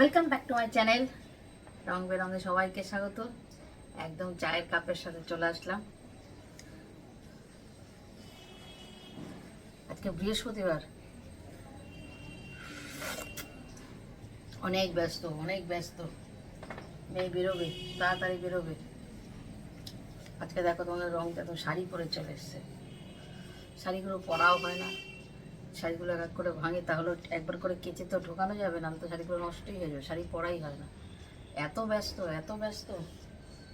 Welcome back to my channel রং বেরঙে সবাইকে স্বাগত। একদম চায়ের কাপের সাথে চলে আসলাম। আজকে বৃহস্পতিবার। অনেক ব্যস্ত অনেক ব্যস্ত। মেয়ে বেরোবে, তাড়াতাড়ি বেরোবে। আজকে দেখো তোমাদের রংটা একদম শাড়ি পরে চলে এসছে। শাড়িগুলো পরাও হয় না। শাড়িগুলো এক এক করে ভাঙে, তাহলে একবার করে কেচে তো ঢোকানো যাবে না তো শাড়িগুলো নষ্টই হয়ে যাবে, শাড়ি পরাই হয় না। এত ব্যস্ত এত ব্যস্ত।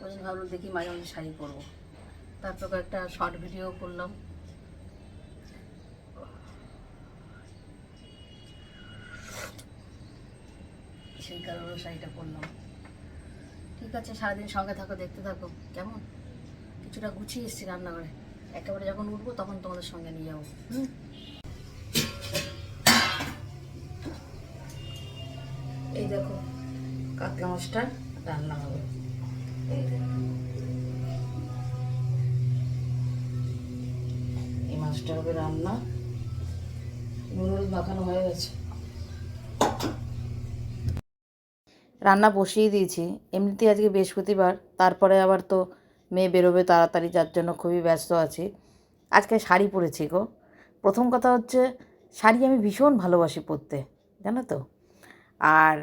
ওই জন্য ভাবলাম দেখি মাঝে মাঝে শাড়ি পরবো। তারপর একটা শর্ট ভিডিও করলাম। সেই কারণে শাড়িটা পরলাম। ঠিক আছে, সারাদিন সঙ্গে থাকো, দেখতে থাকো, কেমন? কিছুটা গুছিয়ে এসেছি রান্নাঘরে। একেবারে যখন উঠবো তখন তোমাদের সঙ্গে নিয়ে যাব। হুম? এই দেখো কাতলা মাছটা রান্না হবে। এই মাছটা হবে রান্না। নুন হলুদ মাখানো হয়ে গেছে। রান্না বসিয়ে দিয়েছি। এমনিতেই আজকে বৃহস্পতিবার, তারপরে আবার তো মেয়ে বেরোবে তাড়াতাড়ি, যার জন্য খুবই ব্যস্ত আছি। আজকে শাড়ি পরেছি গো। প্রথম কথা হচ্ছে, শাড়ি আমি ভীষণ ভালোবাসি পরতে, জানো তো? আর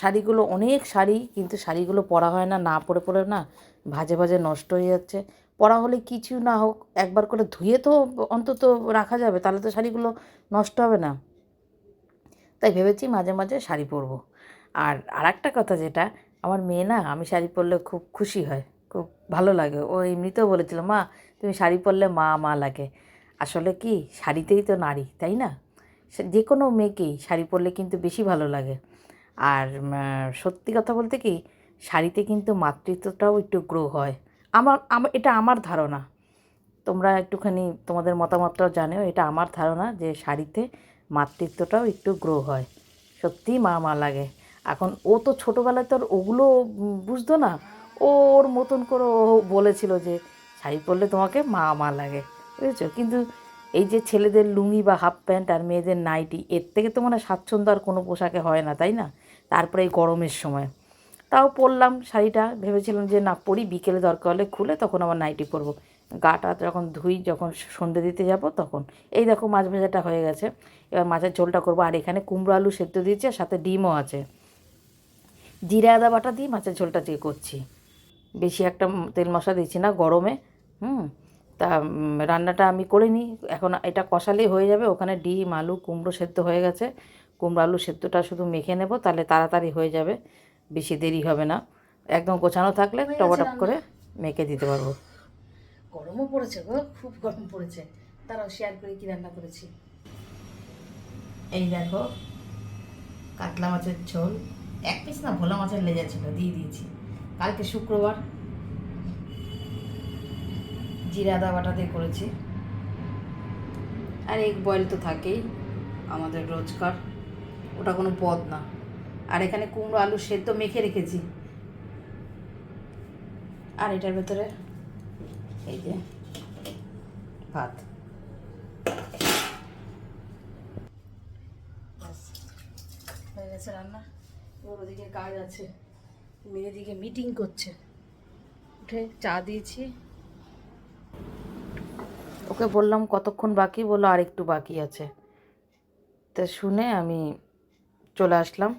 শাড়িগুলো অনেক শাড়ি, কিন্তু শাড়িগুলো পরা হয় না না পরে পরে না ভাজে ভাজে নষ্ট হয়ে যাচ্ছে। পরা হলে কিছু না হোক, একবার করে ধুয়ে তো অন্তত রাখা যাবে, তাহলে তো শাড়িগুলো নষ্ট হবে না। তাই ভেবেছি মাঝে মাঝে শাড়ি পরবো। আর আর একটা কথা যেটা, আমার মেয়ে না, আমি শাড়ি পরলে খুব খুশি হয়, খুব ভালো লাগে। ও এমনিতেও বলেছিল, মা, তুমি শাড়ি পরলে মা মা লাগে। আসলে কি, শাড়িতেই তো নারী, তাই না? যে কোনো মেয়েকেই শাড়ি পরলে কিন্তু বেশি ভালো লাগে। আর সত্যি কথা বলতে কি, শাড়িতে কিন্তু মাতৃত্বটাও একটু গ্রো হয়। আমার এটা আমার ধারণা। তোমরা একটুখানি তোমাদের মতামতটাও জানেও, এটা আমার ধারণা যে শাড়িতে মাতৃত্বটাও একটু গ্রো হয়। সত্যিই মা মা লাগে। এখন ও তো ছোটোবেলায় তো ওগুলো বুঝতো না। ওর মতন করে ও বলেছিল যে, শাড়ি পরলে তোমাকে মা মা লাগে। বুঝেছ? কিন্তু এই যে ছেলেদের লুঙ্গি বা হাফ প্যান্ট আর মেয়েদের নাইটি এর থেকে তো মানে স্বাচ্ছন্দ্য আর কোনো পোশাকে হয় না, তাই না? তারপরে এই গরমের সময়। তাও পরলাম শাড়িটা, ভেবেছিলাম যে না, পরি, বিকেলে দরকার হলে খুলে তখন আবার নাইটি পরবো। গাটা যখন ধুই, যখন সন্ধে দিতে যাব তখন। এই দেখো মাছ ভাজাটা হয়ে গেছে। এবার মাছের ঝোলটা করব। আর এখানে কুমড়ো আলু সেদ্ধ দিয়েছি আর সাথে ডিমও আছে। জিরা আদা বাটা দিয়ে মাছের ঝোলটা দিয়ে করছি। বেশি একটা তেল মশলা দিচ্ছি না গরমে। হুম? তা রান্নাটা আমি করে নিই। এখন এটা কষালেই হয়ে যাবে। ওখানে ডিম আলু কুমড়ো সেদ্ধ হয়ে গেছে। কুমড়ো আলু সেদ্ধটা শুধু মেখে নেব তাহলে তাড়াতাড়ি হয়ে যাবে। বেশি দেরি হবে না। একদম গোছানো থাকলে টপাটপ করে মেখে দিতে পারব। গরমও পড়েছে গো খুব গরম পড়েছে। তারাও শেয়ার করে কি রান্না করেছি। এই দেখো কাতলা মাছের ঝোল। এক পিস না ভোলা মাছের লেজা ছিল দিয়ে দিয়েছি। কালকে শুক্রবার জিরা আদা বাটা দিয়ে করেছি। আর এগ বয়েল তো থাকেই আমাদের রোজকার ওটা কোনো পদ না। আর এখানে কুমড়ো আলু সেদ্ধ মেখে রেখেছি। আর এটার ভেতরে এই যে ভাত। হয়ে গেছে রান্না। ওর ওদিকে কাজ আছে। মেয়ের দিকে মিটিং করছে। উঠে চা দিয়েছি। ওকে বললাম, কতক্ষণ বাকি? বলল আর একটু বাকি আছে। তা শুনে আমি চলে আসলাম।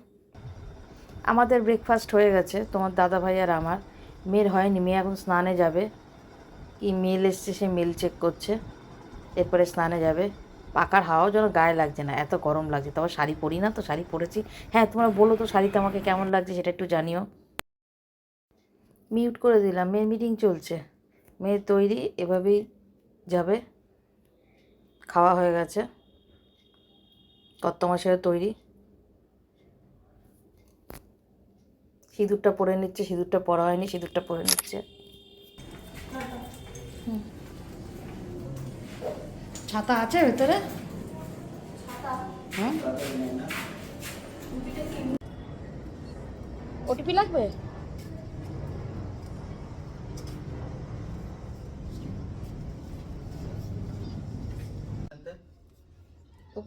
আমাদের ব্রেকফাস্ট হয়ে গেছে। তোমার দাদা ভাই আর আমার। মেয়ের হয়নি, মেয়ে এখন স্নানে যাবে। কি মেল এসছে, সে মেল চেক করছে। এরপরে স্নানে যাবে। পাকার হাওয়াও যেন গায়ে লাগছে না, এত গরম লাগছে। তারপর শাড়ি পরি না তো, শাড়ি পরেছি। হ্যাঁ তোমরা বলো তো শাড়িতে আমাকে কেমন লাগছে সেটা একটু জানিও। মিউট করে দিলাম। মেয়ের মিটিং চলছে। মেয়ের তৈরি এভাবেই যাবে। খাওয়া হয়ে গেছে। কত মাসের তৈরি। সিঁদুরটা পরে নিচ্ছে সিঁদুরটা পরা হয়নি সিঁদুরটা পরে নিচ্ছে। ছাতা আছে ভেতরে? ওটিপি লাগবে?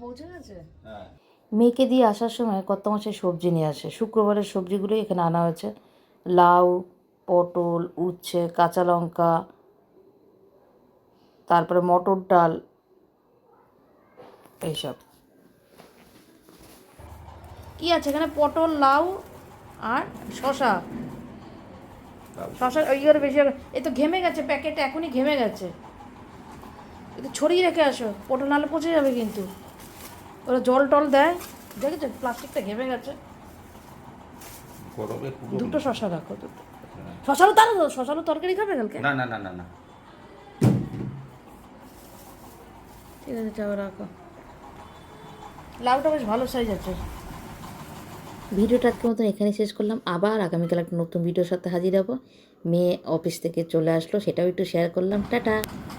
পৌঁছে গেছে? হ্যাঁ। মেয়েকে দিয়ে আসার সময় কত মাসের সবজি নিয়ে আসে। শুক্রবারের সবজিগুলোই এখানে আনা হয়েছে। লাউ পটল উচ্ছে কাঁচা লঙ্কা তারপরে মটর ডাল এইসব। কি আছে এখানে? পটল লাউ আর শশা। শশা ওই বেশি হবে। এই তো ঘেমে গেছে প্যাকেট এখনই ঘেমে গেছে। একটু ছড়িয়ে রেখে আসো। পটল নালে পচে যাবে কিন্তু। ওরা জল টল দেয়। দেখেছ? প্লাস্টিকটা ঘেমে গেছে। দুটো শশা রাখো দুটো। শশারও তার শশারও তরকারি খাবে কালকে? না না না না না। ঠিক আছে চাও রাখো। লাউটা বেশ ভালো সাইজ আছে। ভিডিওটা আজকের মতন এখানেই শেষ করলাম। আবার আগামীকাল একটা নতুন ভিডিওর সাথে হাজির হব। মেয়ে অফিস থেকে চলে আসলো সেটাও একটু শেয়ার করলাম। টাটা!